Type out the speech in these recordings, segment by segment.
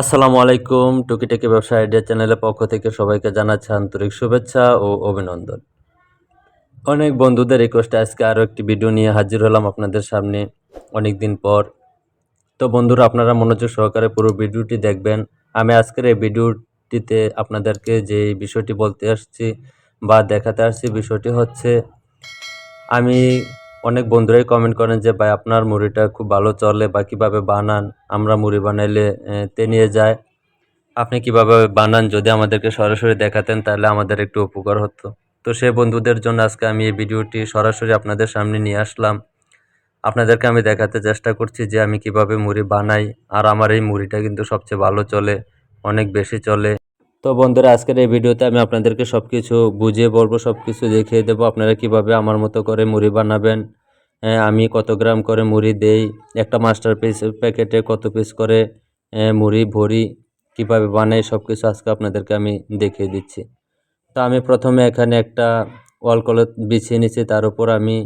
আসসালামু আলাইকুম টুকিটাকি ব্যবসা আইডিয়া চ্যানেলের পক্ষ থেকে সবাইকে জানাচ্ছি আন্তরিক শুভেচ্ছা ও অভিনন্দন। অনেক বন্ধুদের রিকোয়েস্টে আজকে আরও একটি ভিডিও নিয়ে হাজির হলাম আপনাদের সামনে অনেক দিন পর। তো বন্ধুরা, আপনারা মনোযোগ সহকারে পুরো ভিডিওটি দেখবেন। আমি আজকের এই ভিডিওটিতে আপনাদেরকে যে বিষয়টি বলতে আসছি বা দেখাতে আসছি বিষয়টি হচ্ছে, আমি অনেক বন্ধুরাই কমেন্ট করেন যে, ভাই, আপনার মুড়িটা খুব ভালো চলে, বা কীভাবে বানান? আমরা মুড়ি বানাইলে তে নিয়ে যায়। আপনি কীভাবে বানান? যদি আমাদেরকে সরাসরি দেখাতেন, তাহলে আমাদের একটু উপকার হতো। তো সেই বন্ধুদের জন্য আজকে আমি এই ভিডিওটি সরাসরি আপনাদের সামনে নিয়ে আসলাম। আপনাদেরকে আমি দেখাতে চেষ্টা করছি যে, আমি কীভাবে মুড়ি বানাই। আর আমার এই মুড়িটা কিন্তু সবচেয়ে ভালো চলে, অনেক বেশি চলে। তো বন্ধুরা, আজকের এই ভিডিওতে আমি আপনাদেরকে সব কিছু বুঝিয়ে বলব সব কিছু দেখিয়ে দেবো। আপনারা কীভাবে আমার মতো করে মুড়ি বানাবেন? আমি কত গ্রাম করে মুড়ি দেই? একটা মাস্টার পিস প্যাকেটে কত পিস করে মুড়ি ভরি কীভাবে বানাই সব কিছু আজকে আপনাদেরকে আমি দেখিয়ে দিচ্ছি। তো আমি প্রথমে এখানে একটা ওয়াল কলত বিছিয়ে নিয়েছি, তার উপর আমি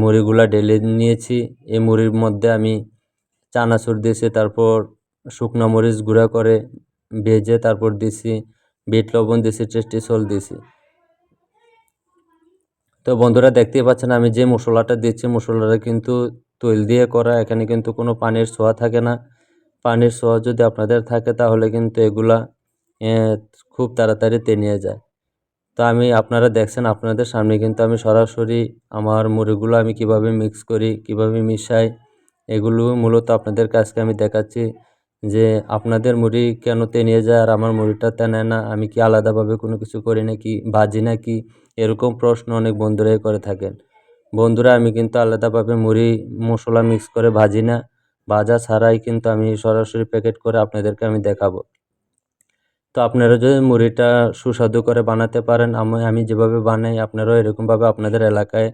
মুড়িগুলা ঢেলে নিয়েছি। এই মুড়ির মধ্যে আমি চানাচুর দিয়েছি, তারপর শুকনো মরিচ গুঁড়া করে ভেজে তারপর দিছি বিট লবণ দিছি টেস্টি সল দিছি তো বন্ধুরা দেখতেই পাচ্ছেন, আমি যে মশলাটা দিচ্ছি, মশলাটা কিন্তু তৈল দিয়ে করা, এখানে কিন্তু কোনো পানির ছোঁয়া থাকে না। পানির ছোঁয়া যদি আপনাদের থাকে, তাহলে কিন্তু এগুলা খুব তাড়াতাড়ি তেনিয়ে যায়। তো আমি, আপনারা দেখছেন, আপনাদের সামনে কিন্তু আমি সরাসরি আমার মুড়িগুলো আমি কীভাবে মিক্স করি, কীভাবে মিশাই, এগুলো মূলত আপনাদের কাছকে আমি দেখাচ্ছি যে আপনাদের মুড়ি কেন তেনিয়ে যায় আর আমার মুড়িটা তেনায় না, আমি কি আলাদাভাবে কোনো কিছু করি নাকি, ভাজি নাকি এরকম প্রশ্ন অনেক বন্ধুরাই করে থাকেন। বন্ধুরা, আমি কিন্তু আলাদাভাবে মুড়ি, মশলা মিক্স করে ভাজি না। ভাজা ছাড়াই কিন্তু আমি সরাসরি প্যাকেট করে আপনাদেরকে আমি দেখাবো। তো আপনারা যদি মুড়িটা সুস্বাদু করে বানাতে পারেন, আমি আমি যেভাবে বানাই, আপনারাও এরকমভাবে আপনাদের এলাকায়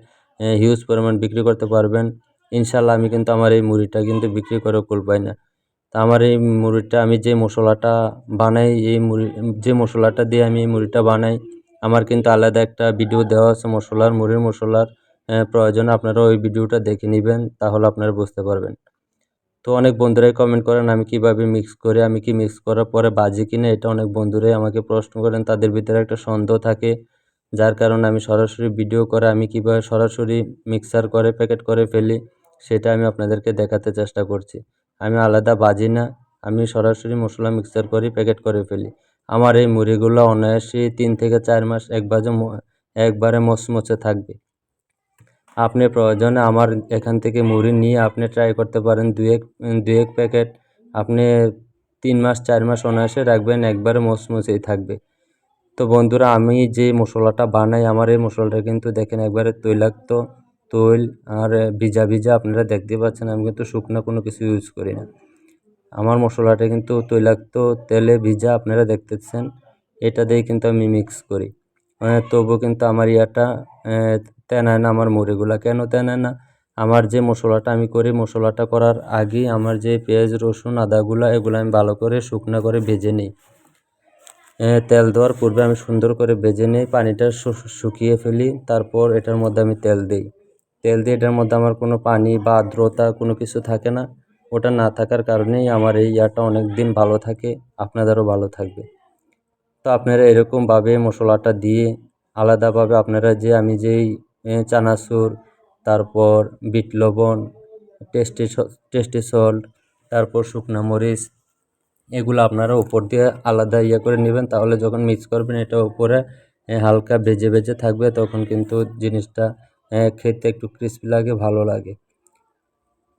হিউজ পরিমাণ বিক্রি করতে পারবেন। ইনশাল্লাহ আমি কিন্তু আমার এই মুড়িটা কিন্তু বিক্রি করে কুল পাই না। তা আমার এই মুড়িটা, আমি যে মশলাটা বানাই, এই মুড়ি, যে মশলাটা দিয়ে আমি এই মুড়িটা বানাই আমার কিন্তু আলাদা একটা ভিডিও দেওয়া আছে, মশলার, মুড়ির মশলার প্রয়োজনে। আপনারা ওই ভিডিওটা দেখে নেবেন, তাহলে আপনারা বুঝতে পারবেন। তো অনেক বন্ধুরাই কমেন্ট করেন, আমি কীভাবে মিক্স করি, আমি কি মিক্স করার পরে বাজি কিনা, এটা অনেক বন্ধুরাই আমাকে প্রশ্ন করেন। তাদের ভিতরে একটা সন্দেহ থাকে, যার কারণে আমি সরাসরি ভিডিও করে, আমি কীভাবে সরাসরি মিক্সার করে প্যাকেট করে ফেলি, সেটা আমি আপনাদেরকে দেখাতে চেষ্টা করছি। আমি আলাদা বাজি না, আমি সরাসরি মশলা মিক্সার করি প্যাকেট করে ফেলি। আমার এই মুড়িগুলো অনায়াসে তিন থেকে চার মাস একবারে একবারে মচমচে থাকবে। আপনি প্রয়োজনে আমার এখান থেকে মুড়ি নিয়ে আপনি ট্রাই করতে পারেন। দু এক দু এক প্যাকেট আপনি তিন মাস, চার মাস অনায়াসে রাখবেন, একবারে মচমচেই থাকবে। তো বন্ধুরা, আমি যে মশলাটা বানাই, আমার এই মশলাটা কিন্তু দেখেন একবারে তৈলাক্ত তৈল আর ভিজা ভিজা, আপনারা দেখতে পাচ্ছেন, আমি কিন্তু শুকনো কোনো কিছু ইউজ করি না। আমার মশলাটা কিন্তু তৈলাক্ত তেলে ভিজা আপনারা দেখতেছেন। এটা দিয়ে কিন্তু আমি মিক্স করি। তবু কিন্তু আমার ইয়াটা তেনায় না আমার মুড়িগুলা। কেন তেনায় না? আমার যে মশলাটা আমি করি, মশলাটা করার আগেই আমার যে পেঁয়াজ, রসুন, আদাগুলা, এগুলো আমি ভালো করে শুকনো করে ভেজে নিই। তেল দেওয়ার পূর্বে আমি সুন্দর করে ভেজে নিই, পানিটা শুকিয়ে ফেলি, তারপর এটার মধ্যে আমি তেল দিই। তেল দিয়ে এটার মধ্যে আমার কোনো পানি বা আর্দ্রতা কোনো কিছু থাকে না। ওটা না থাকার কারণেই আমার এই ইয়াটা অনেক দিন ভালো থাকে, আপনাদেরও ভালো থাকবে। তো আপনারা এরকমভাবে মশলাটা দিয়ে আলাদাভাবে আপনারা যে আমি যেই চানাচুর, তারপর বিট লবণ, টেস্টি টেস্টি সল্ট, তারপর শুকনা মরিচ, এগুলো আপনারা উপর দিয়ে আলাদা ইয়ে করে নেবেন। তাহলে যখন মিক্স করবেন এটা উপরে হালকা বেজে বেজে থাকবে, তখন কিন্তু জিনিসটা খেতে একটু ক্রিস্পি লাগে, ভালো লাগে।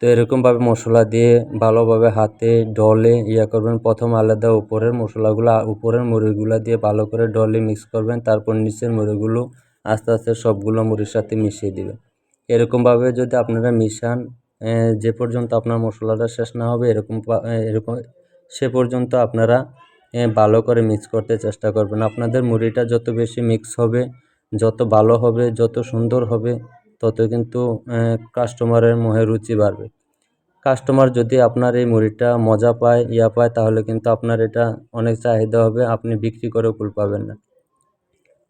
তো এরকমভাবে মশলা দিয়ে ভালোভাবে হাতে ডলে ইয়ে করবেন। প্রথম আলাদা উপরের মশলাগুলো, উপরের মুড়িগুলো দিয়ে ভালো করে ডলে মিক্স করবেন। তারপর নিচের মুড়িগুলো আস্তে আস্তে সবগুলো মুড়ির সাথে মিশিয়ে দেবেন। এরকমভাবে যদি আপনারা মিশান যে পর্যন্ত আপনার মশলাটা শেষ না হবে, এরকম এরকম, সে পর্যন্ত আপনারা ভালো করে মিক্স করতে চেষ্টা করবেন। আপনাদের মুড়িটা যত বেশি মিক্স হবে, যত ভালো হবে, যত সুন্দর হবে, তত কিন্তু কাস্টমারের মুখে রুচি বাড়বে। কাস্টমার যদি আপনার এই মুড়িটা মজা পায়, ইয়া পায়, তাহলে কিন্তু আপনার এটা অনেক চাহিদা হবে, আপনি বিক্রি করে কুল পাবেন না।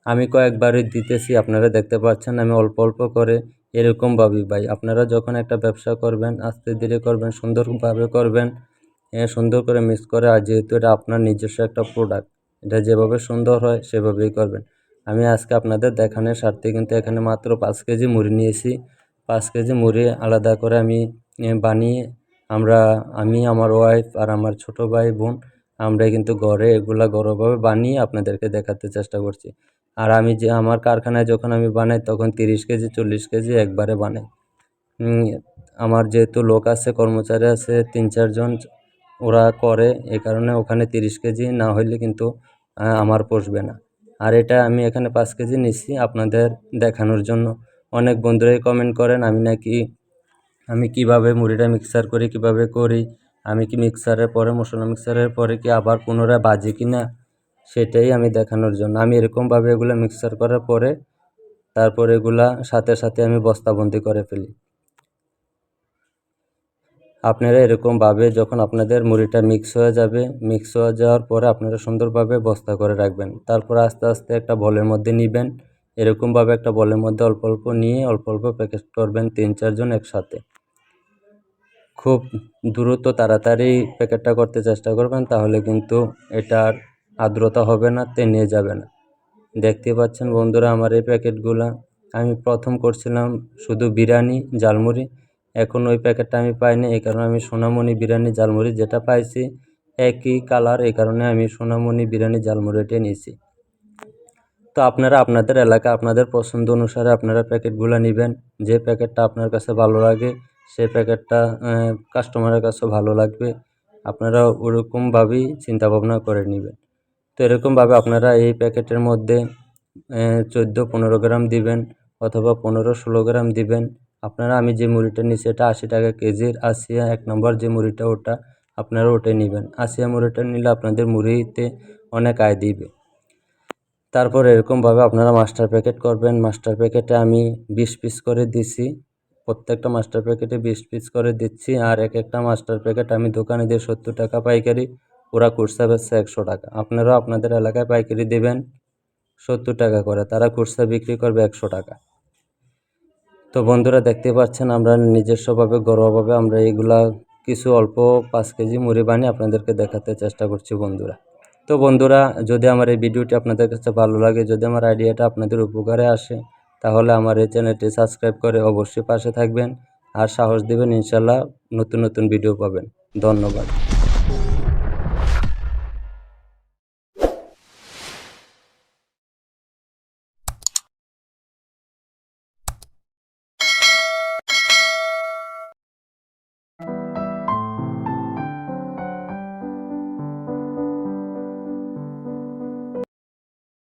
আমি কয়েকবারই দিতেছি, আপনারা দেখতে পাচ্ছেন, আমি অল্প অল্প করে এরকমভাবেই ভাই, আপনারা যখন একটা ব্যবসা করবেন, আস্তে ধীরে করবেন, সুন্দরভাবে করবেন সুন্দর করে মিক্স করে, আর যেহেতু এটা আপনার নিজস্ব একটা প্রোডাক্ট এটা যেভাবে সুন্দর হয়, সেভাবেই করবেন। আমি আজকে আপনাদের দেখানোর স্বার্থে কিন্তু এখানে মাত্র পাঁচ কেজি মুড়ি নিয়েছি। পাঁচ কেজি মুড়ি আলাদা করে আমি বানিয়ে আমরা, আমি, আমার ওয়াইফ আর আমার ছোট ভাই বোন আমরা কিন্তু ঘরে এগুলা ঘরোয়াভাবে বানিয়ে আপনাদেরকে দেখাতে চেষ্টা করছি। আর আমি যে, আমার কারখানায় যখন আমি বানাই, তখন তিরিশ কেজি, চল্লিশ কেজি একবারে বানাই। আমার যেহেতু লোক আছে, কর্মচারী আছে, তিন চারজন ওরা করে, এ কারণে ওখানে তিরিশ কেজি না হইলে কিন্তু আমার পোষবে না। আর এটা আমি এখানে পাঁচ কেজি নিচ্ছি আপনাদের দেখানোর জন্য। অনেক বন্ধুরাই কমেন্ট করেন, আমি নাকি আমি কীভাবে মুড়িটা মিক্সার করি, কীভাবে করি, আমি কি মিক্সারের পরে মশলা মিক্সারের পরে কি আবার পুনরায় বাজি কি না সেটাই আমি দেখানোর জন্য। আমি এরকমভাবে এগুলো মিক্সার করার পরে, তারপর এগুলা সাথে সাথে আমি বস্তাবন্দি করে ফেলি। আপনারা এরকমভাবে যখন আপনাদের মুড়িটা মিক্স হয়ে যাবে মিক্স হয়ে যাওয়ার পরে আপনারা সুন্দরভাবে বস্তা করে রাখবেন। তারপর আস্তে আস্তে একটা বলের মধ্যে নেবেন। এরকমভাবে একটা বলের মধ্যে অল্প অল্প নিয়ে অল্প অল্প প্যাকেট করবেন তিন চারজন একসাথে। খুব দ্রুত তাড়াতাড়ি প্যাকেটটা করতে চেষ্টা করবেন, তাহলে কিন্তু এটার আর্দ্রতা হবে না তেনিয়ে যাবে না। দেখতে পাচ্ছেন বন্ধুরা আমার এই প্যাকেটগুলা আমি প্রথম করছিলাম শুধু বিরিয়ানি জালমুড়ি এখন ওই প্যাকেটটা আমি পাইনি, এই কারণে আমি সোনামণি বিরিয়ানি জালমুড়ি যেটা পাইছি, একই কালার এই কারণে আমি সোনামণি বিরিয়ানি জালমুড়িটাই নিয়েছি। তো আপনারা আপনাদের এলাকা, আপনাদের পছন্দ অনুসারে আপনারা প্যাকেটগুলো নেবেন। যে প্যাকেটটা আপনার কাছে ভালো লাগে সেই প্যাকেটটা কাস্টমারের কাছেও ভালো লাগবে। আপনারা ওরকমভাবেই চিন্তাভাবনা করে নেবেন। তো এরকমভাবে আপনারা এই প্যাকেটের মধ্যে চোদ্দ পনেরো গ্রাম দিবেন অথবা পনেরো ষোলো গ্রাম দিবেন। আপনারা আমি যে মুড়িটা নিচ্ছি এটা আশি টাকা কেজির আসিয়া এক নম্বর যে মুড়িটা ওটা আপনারা ওটাই নেবেন। আসিয়া মুড়িটা নিলে আপনাদের মুড়িতে অনেক আয় দিবে। তারপর এরকমভাবে আপনারা মাস্টার প্যাকেট করবেন। মাস্টার প্যাকেটে আমি বিশ পিস করে দিছি। প্রত্যেকটা মাস্টার প্যাকেটে বিশ পিস করে দিচ্ছি, আর এক একটা মাস্টার প্যাকেট আমি দোকানে দিয়ে সত্তর টাকা পাইকারি ওরা কুরসা বেচছে একশো টাকা। আপনারাও আপনাদের এলাকায় পাইকারি দেবেন সত্তর টাকা করে, তারা কুরসা বিক্রি করবে একশো টাকা। তো বন্ধুরা, দেখতে পাচ্ছেন আমরা নিজস্বভাবে, ঘরোয়াভাবে আমরা এইগুলা কিছু অল্প পাঁচ কেজি মুড়ি বানিয়ে আপনাদেরকে দেখাতে চেষ্টা করছি বন্ধুরা। তো বন্ধুরা, যদি আমার এই ভিডিওটি আপনাদের কাছে ভালো লাগে, যদি আমার আইডিয়াটা আপনাদের উপকারে আসে তাহলে আমার এই চ্যানেলটি সাবস্ক্রাইব করে অবশ্যই পাশে থাকবেন। আর সাহস দেবেন ইনশাল্লাহ নতুন নতুন ভিডিও পাবেন। ধন্যবাদ।